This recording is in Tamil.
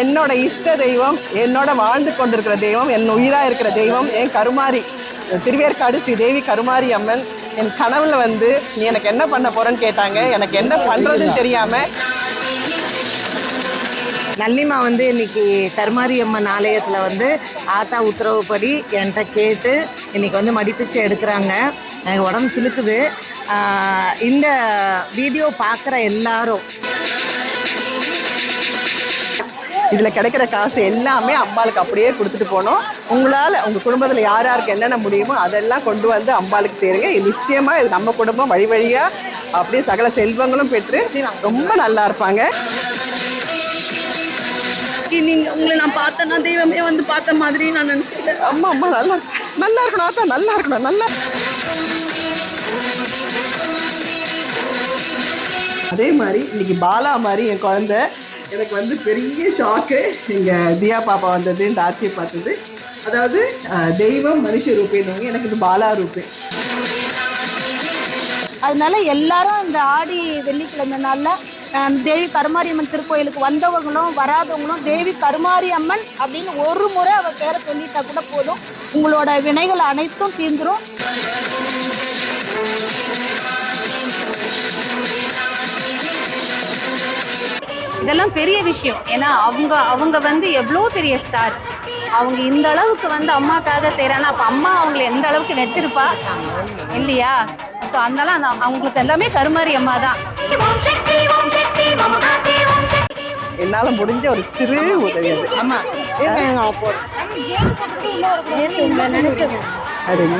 என்னோட இஷ்ட தெய்வம் என்னோட வாழ்ந்து கொண்டிருக்கிற தெய்வம் என் உயிராக இருக்கிற தெய்வம் என் கருமாரி திருவேற்காடு ஸ்ரீ தேவி கருமாரி அம்மன் என் கனவுல வந்து நீ எனக்கு என்ன பண்ண போறேன்னு கேட்டாங்க. எனக்கு என்ன பண்றதுன்னு தெரியாம நல்லிமா வந்து இன்னைக்கு கருமாரி அம்மன் ஆலயத்தில் வந்து ஆத்தா உத்தரவுப்படி என்கிட்ட கேட்டு இன்னைக்கு வந்து மடிப்பிச்சை எடுக்கிறாங்க. எனக்கு உடம்பு சிலுக்குது. இந்த வீடியோ பார்க்குற எல்லாரும் இதுல கிடைக்கிற காசு எல்லாமே அம்பாளுக்கு அப்படியே கொடுத்துட்டு போகணும் உங்களால உங்க குடும்பத்துல யார் யாருக்கு என்னென்ன முடியுமோ அதெல்லாம் கொண்டு வந்து அம்பாளுக்கு சேருங்க. இது நிச்சயமா இது நம்ம குடும்பம் வழி வழியா அப்படியே சகல செல்வங்களும் பெற்று ரொம்ப நல்லா இருப்பாங்க. நீங்க உங்களை நான் பார்த்தேன்னா தெய்வமே வந்து பார்த்த மாதிரி நான் நினைச்சிட்டேன் அம்மா அம்மா நல்லா. நல்லா இருக்கணும் அதான் நல்லா இருக்கணும் நல்லா அதே மாதிரி இன்னைக்கு பாலா மாதிரி என் குழந்தை எனக்கு வந்து பெரிய ஷாக்கு இங்கே தியா பாப்பா வந்தது இந்த ஆட்சியை பார்த்தது. அதாவது தெய்வம் மனுஷ ரூபேன்னு எனக்கு இது பாலா ரூபே. அதனால எல்லாரும் இந்த ஆடி வெள்ளிக்கிழமை நாளில் தேவி தேவி கருமாரியம்மன் திருக்கோயிலுக்கு வந்தவங்களும் வராதவங்களும் தேவி கருமாரி அம்மன் அப்படின்னு ஒரு முறை அவர் பேரை சொல்லிட்டா கூட போதும். உங்களோட வினைகள் அனைத்தும் தீர்ந்துரும். இதெல்லாம் பெரிய விஷயம். ஏன்னா அவங்க அவங்க வந்து எவ்வளோ பெரிய ஸ்டார் அவங்க இந்த அளவுக்கு வந்து அம்மாக்காக செய்கிறாங்க அப்போ அம்மா அவங்கள எந்த அளவுக்கு வச்சிருப்பா? இல்லையா? ஸோ அதனால அந்த அவங்களுக்கு எல்லாமே கருமாரி அம்மா தான். என்னால முடிஞ்ச ஒரு சிறு உதவி அது. ஆமாம் அப்படிங்க